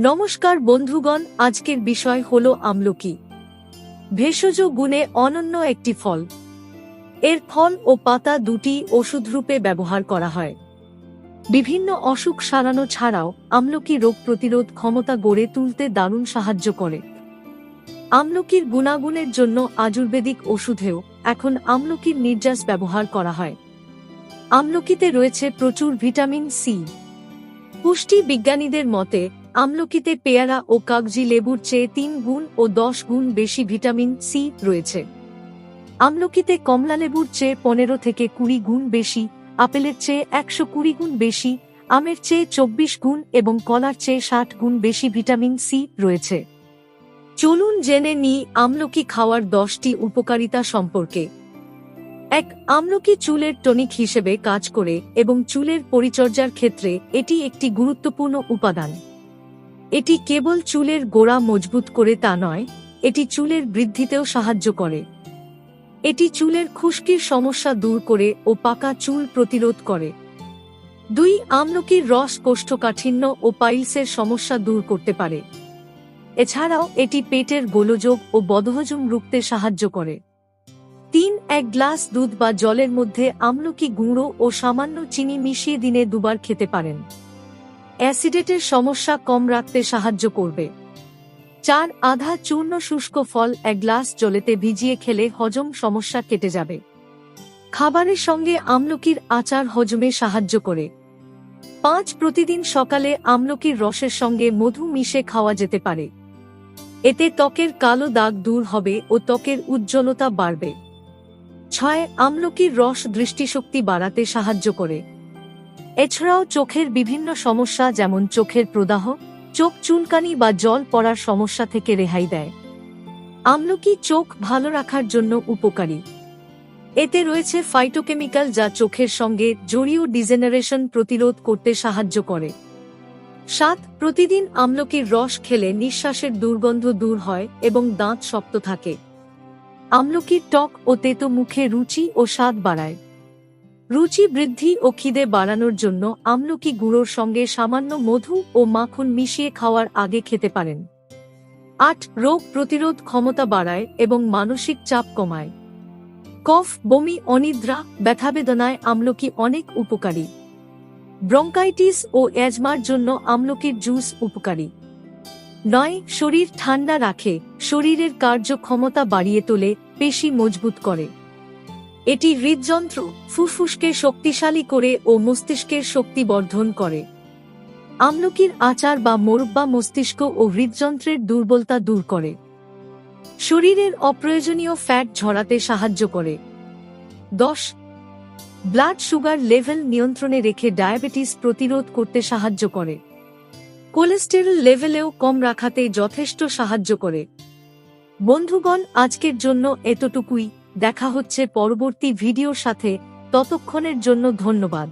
নমস্কার বন্ধুগণ, আজকের বিষয় হল আমলকি। ভেষজ গুণে অনন্য একটি ফল। এর ফল ও পাতা দুটি ওষুধরূপে ব্যবহার করা হয়। বিভিন্ন অসুখ সারানো ছাড়াও আমলকি রোগ প্রতিরোধ ক্ষমতা গড়ে তুলতে দারুণ সাহায্য করে। আমলকির গুণাগুণের জন্য আয়ুর্বেদিক ওষুধেও এখন আমলকির নির্যাস ব্যবহার করা হয়। আমলকিতে রয়েছে প্রচুর ভিটামিন সি। পুষ্টি বিজ্ঞানীদের মতে আমলকিতে পেয়ারা ও কাগজি লেবুর চেয়ে তিন গুণ ও দশ গুণ বেশি ভিটামিন সি রয়েছে। আমলকিতে কমলা লেবুর চেয়ে পনেরো থেকে কুড়ি গুণ বেশি, আপেলের চেয়ে একশো কুড়ি গুণ বেশি, আমের চেয়ে চব্বিশ গুণ এবং কলার চেয়ে ষাট গুণ বেশি ভিটামিন সি রয়েছে। চলুন জেনে নিই আমলকি খাওয়ার দশটি উপকারিতা সম্পর্কে। এক, আমলকি চুলের টনিক হিসেবে কাজ করে এবং চুলের পরিচর্যার ক্ষেত্রে এটি একটি গুরুত্বপূর্ণ উপাদান। এটি কেবল চুলের গোড়া মজবুত করে তা নয়, এটি চুলের বৃদ্ধিতেও সাহায্য করে। এটি চুলের খুশকির সমস্যা দূর করে ও পাকা চুল প্রতিরোধ করে। দুই আমলকির রস কোষ্ঠকাঠিন্য ও পাইলসের সমস্যা দূর করতে পারে। এছাড়াও এটি পেটের গোলযোগ ও বদহজম রুখতে সাহায্য করে। তিন, এক গ্লাস দুধ বা জলের মধ্যে আমলকি গুঁড়ো ও সামান্য চিনি মিশিয়ে দিনে দুবার খেতে পারেন। অ্যাসিডেটের সমস্যা কম রাখতে সাহায্য করবে। চার, আধা চূর্ণ শুষ্ক ফল এক গ্লাস জলেতে ভিজিয়ে খেলে হজম সমস্যা কেটে যাবে। খাবারের সঙ্গে আমলকির আচার হজমে সাহায্য করে। পাঁচ, প্রতিদিন সকালে আমলকির রসের সঙ্গে মধু মিশে খাওয়া যেতে পারে। এতে ত্বকের কালো দাগ দূর হবে ও ত্বকের উজ্জ্বলতা বাড়বে। ছয়, আমলকির রস দৃষ্টিশক্তি বাড়াতে সাহায্য করে। এছাড়াও চোখের বিভিন্ন সমস্যা যেমন চোখের প্রদাহ, চোখ চুনকানি বা জল পড়ার সমস্যা থেকে রেহাই দেয়। আমলকি চোখ ভালো রাখার জন্য উপকারী। এতে রয়েছে ফাইটোকেমিক্যাল যা চোখের সঙ্গে জড়িয়ে ডিজেনারেশন প্রতিরোধ করতে সাহায্য করে। সাত, প্রতিদিন আমলকির রস খেলে নিঃশ্বাসের দুর্গন্ধ দূর হয় এবং দাঁত শক্ত থাকে। আমলকির টক ও তেতো মুখে রুচি ও স্বাদ বাড়ায়। রুচি বৃদ্ধি ও খিদে বাড়ানোর জন্য আমলকি গুঁড়োর সঙ্গে সামান্য মধু ও মাখন মিশিয়ে খাওয়ার আগে খেতে পারেন। আট, রোগ প্রতিরোধ ক্ষমতা বাড়ায় এবং মানসিক চাপ কমায়। কফ, বমি, অনিদ্রা, ব্যথাবেদনায় আমলকি অনেক উপকারী। ব্রঙ্কাইটিস ও অ্যাজমার জন্য আমলকির জুস উপকারী। নয়, শরীর ঠান্ডা রাখে, শরীরের কার্যক্ষমতা বাড়িয়ে তোলে, পেশি মজবুত করে। এটি হৃদযন্ত্র, ফুসফুসকে শক্তিশালী করে ও মস্তিষ্কের শক্তি বর্ধন করে। আমলকির আচার বা মোরব্বা মস্তিষ্ক ও হৃদযন্ত্রের দুর্বলতা দূর করে। শরীরের অপ্রয়োজনীয় ফ্যাট ঝরাতে সাহায্য করে। দশ, ব্লাড সুগার লেভেল নিয়ন্ত্রণে রেখে ডায়াবেটিস প্রতিরোধ করতে সাহায্য করে। কোলেস্টেরল লেভেলেও কম রাখাতে যথেষ্ট সাহায্য করে। বন্ধুগণ, আজকের জন্য এতটুকুই। দেখা হচ্ছে পরবর্তী ভিডিওর সাথে ততক্ষণের জন্য ধন্যবাদ।